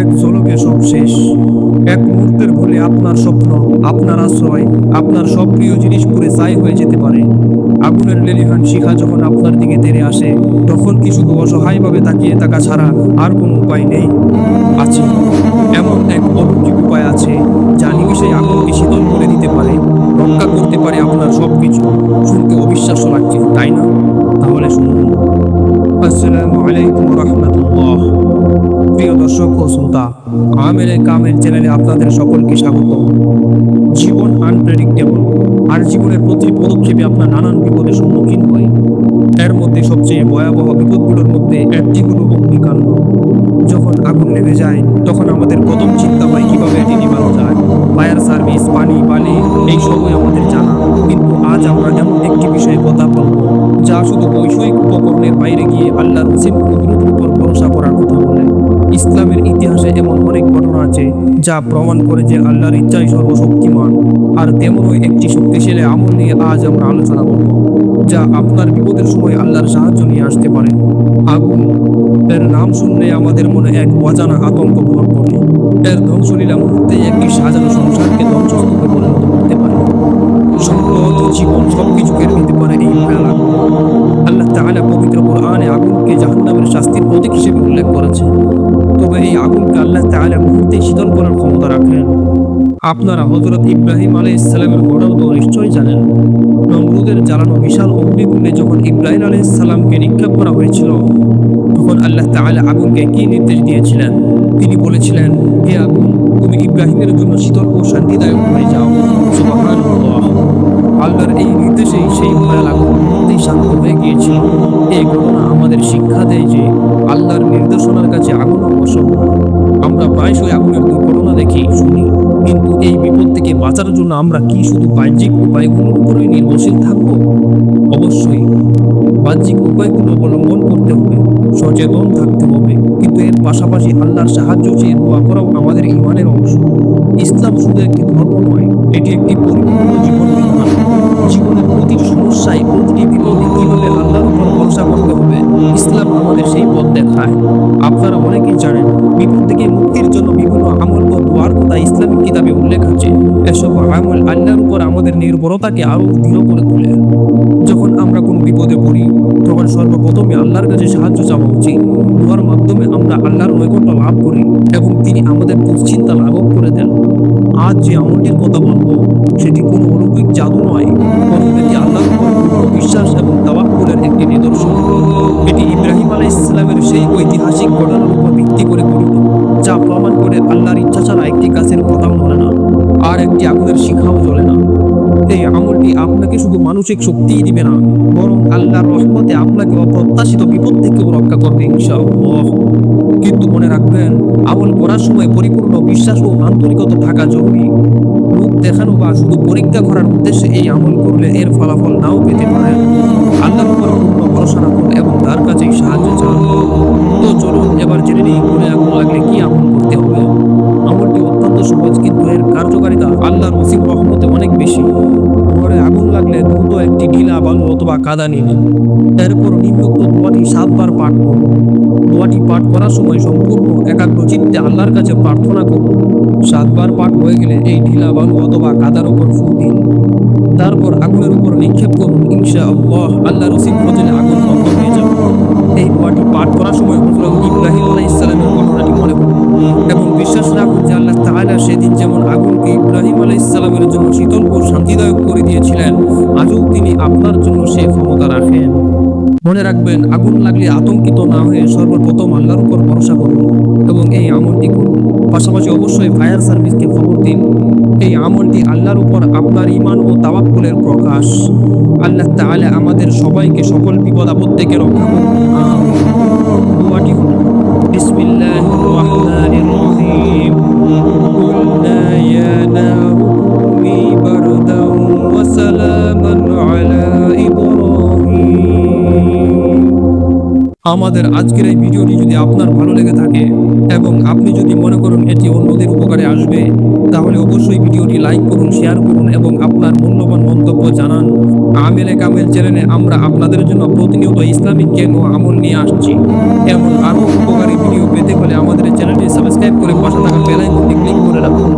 এক ঝলকে সব শেষ। এক মুহূর্তের ভুলে আপনার স্বপ্ন, আপনার আশ্রয়, আপনার সব প্রিয় জিনিস পুরে ছাই হয়ে যেতে পারে। আগুনের লেলিহান শিখা যখন আপনার দিকে তেড়ে আসে, তখন কি শুধু অসহায়ভাবে তাকিয়ে থাকা ছাড়া আর কোনো উপায় নেই? আছে, এমন এক অলৌকিক উপায় আছে, যা নিমিষেই আগুনকে শীতল করে দিতে পারে, রক্ষা করতে পারে আপনার সব কিছু শুনতে অবিশ্বাস্য লাগছে, তাই না? তাহলে শুনুন। আসসালামু আলাইকুম রহমতুল্লাহ। প্রিয় দর্শক ও শ্রোতা, আমের কামের চ্যানেলে আপনাদের সকলকে স্বাগত। জীবন আনপ্রেডিক্টেবল আর জীবনের প্রতি পদক্ষেপে আপনার নানান বিপদের সম্মুখীন হয়। এর মধ্যে সবচেয়ে ভয়াবহ বিপদগুলোর মধ্যে একটি হলো অগ্নিকাণ্ড। যখন আগুন লেগে যায়, তখন আমাদের প্রথম চিন্তা হয় কীভাবে এটি নিবানো যায়। ফায়ার সার্ভিস, পানি, বালি, এই সবই আমাদের জানা। কিন্তু আজ আমরা এমন একটি বিষয়ে কথা বলব, যা শুধু বৈষয়িক উপকরণের ইসলামের ইতিহাসে এমন অনেক ঘটনা আছে যা প্রমাণ করে যে আল্লাহর ইচ্ছাই সর্বশক্তিমান। আর তেমনই একটি শক্তিশালী আমল নিয়ে আজ আমরা আলোচনা করব, যা আপনার বিপদের সময় আল্লাহর সাহায্য নিয়ে আসতে পারে। আগুন, এর নাম শুনলে আমাদের মনে এক অজানা আতঙ্ক ভর করে এর ধ্বংসলীলা মুহূর্তে একটি সাজানো সংসারকে ধ্বংসস্তূপে পরিণত করতে পারে। সম্পদ, জীবন সবকিছু কেড়ে নিতে পারে এই আগুন। আল্লাহ তাআলা পবিত্র কোরআনে আগুনকে জাহান্নামের শাস্তির প্রতীক হিসেবে উল্লেখ করেছেন। তবে এই আগুনকে আল্লাহ তাআলা মুহূর্তে শীতল করার ক্ষমতা রাখেন। আপনারা হযরত ইব্রাহিম আলাইহিস সালামের ঘটনা তো নিশ্চয়ই জানেন। নমরুদের জ্বালানো বিশাল অগ্নিকুণ্ডে যখন ইব্রাহিম আলাইহিস সালামকে নিক্ষেপ করা হয়েছিল, তখন আল্লাহ তাআলা আগুনকে কি নির্দেশ দিয়েছিলেন? তিনি বলেছিলেন, হে আগুন, তুমি ইব্রাহিমের জন্য শীতল ও শান্তিদায়ক হয়ে যাও। আল্লাহর এই নির্দেশেই সেই ভয়াল আগুন শান্ত হয়ে গিয়েছিল। এই ঘটনা আমাদের শিক্ষা দেয় যে আল্লাহর নির্দেশনার কাছে আগুন অসম্ভব আমরা প্রায়শই আগুনের দুর্ঘটনা দেখি শুনি, কিন্তু এই বিপদ থেকে বাঁচার জন্য আমরা কি শুধু বাহ্যিক উপায়গুলোর উপরেই নির্ভরশীল থাকব? অবশ্যই, বাহ্যিক উপায়গুলো অবলম্বন করতে হবে, সচেতন থাকতে হবে, কিন্তু এর পাশাপাশি আল্লাহর সাহায্য চেয়ে দোয়া করাও আমাদের ইমানের অংশ। ইসলাম শুধু একটি ধর্ম নয়, এটি একটি পরিপূর্ণ দেখায়। আপনারা অনেকেই জানেন বিপদ থেকে মুক্তির জন্য বিভিন্ন আমল ও দোয়ার কথা ইসলামিক কিতাবে উল্লেখ আছে। এসব আমল আল্লাহর উপর আমাদের নির্ভরতাকে আরও দৃঢ় করে তোলে। যখন আমরা কোনো বিপদে পড়ি, তখন সর্বপ্রথমে আল্লাহর কাছে সাহায্য চাওয়া উচিত। দোয়ার মাধ্যমে আমরা আল্লাহর নৈকট্য লাভ করি এবং তিনি আমাদের দুশ্চিন্তা লাঘব করে দেন। আজ যে আমলটির কথা বলব, সেটি কোনো অলৌকিক জাদু নয়। বরং আল্লাহর উপর বিশ্বাস এবং একটি নিদর্শন এটি ইব্রাহিম আলাইহিস সালামের সেই ঐতিহাসিক ঘটনার উপর ভিত্তি করে গঠিত, যা প্রমাণ করে আল্লাহর ইচ্ছা ছাড়া একটি গাছের পাতাও নড়ে না, আর একটি আগুনের শিখাও জ্বলে না। এই আমলটি আপনাকে শুধু মানসিক শক্তিই দিবে না, বরং আল্লাহর রহমতে আপনাকে অপ্রত্যাশিত বিপদ থেকেও রক্ষা করবে ইনশাআল্লাহ। কিন্তু মনে রাখবেন, আমল করার সময় পরিপূর্ণ বিশ্বাস ও আন্তরিকতা থাকা জরুরি। দেখানো বা শুধু পরীক্ষা করার উদ্দেশ্যে এই আমল করলে এর ফলাফল নাও পেতে পারে। আল্লাহর উপর পূর্ণ ভরসা এবং তার কাছেই সাহায্য চান। তো চলুন, এবার জেনে নিই ঘুরে আগুন লাগলে কি আমল করতে হবে। আমলটি অত্যন্ত সহজ, কিন্তু এর কার্যকারিতা আল্লাহর ওসিম রহমতে অনেক বেশি। লাগলে দ্রুত একটি ঢিলা বালু অথবা কাদা নিয়ে নিন। এরপর নিম্নোক্ত দোয়াটি সাতবার পাঠ করুন। দোয়াটি পাঠ করার সময় সম্পূর্ণ একাগ্র চিত্তে আল্লাহর কাছে প্রার্থনা করুন। সাতবার পাঠ হয়ে গেলে এই ঢিলা বালু অথবা কাদার উপর ফু দিন। তারপর আগুনের উপর নিক্ষেপ করুন ইনশা আল্লাহ আল্লাহ রসিদ ফজলে আগুন বন্ধ হয়ে যাবে। এই দোয়াটি পাঠ করার সময় হজরত ইব্রাহিম আপনার জন্য সে ক্ষমতা রাখেন। মনে রাখবেন, আগুন লাগলে আতঙ্কিত না হয়ে সর্বপ্রথম আল্লাহর উপর ভরসা করুন এবং এই আমলটি করুন। পাশাপাশি অবশ্যই ফায়ার সার্ভিসকে খবর দিন, এই আমলটি আল্লাহর উপর আপনার ইমান ও তাওয়াক্কুলের প্রকাশ। আল্লাহ তাহলে আমাদের সবাইকে সকল বিপদ আপদ থেকে রক্ষা করুন। আমাদের আজকের এই ভিডিওটি যদি আপনার ভালো লেগে থাকে এবং আপনি যদি মনে করেন এটি অন্যদের উপকারে আসবে, তাহলে অবশ্যই ভিডিওটি লাইক করুন, শেয়ার করুন এবং আপনার মূল্যবান মন্তব্য জানান। আমেলে কামেল চ্যানেলে আমরা আপনাদের জন্য প্রতিনিয়ত ইসলামিক জ্ঞান ও আমল নিয়ে আসছি। এমন আরও উপকারী ভিডিও পেতে হলে আমাদের চ্যানেলটি সাবস্ক্রাইব করে পাশে থাকা বেল আইকনটি ক্লিক করে রাখুন।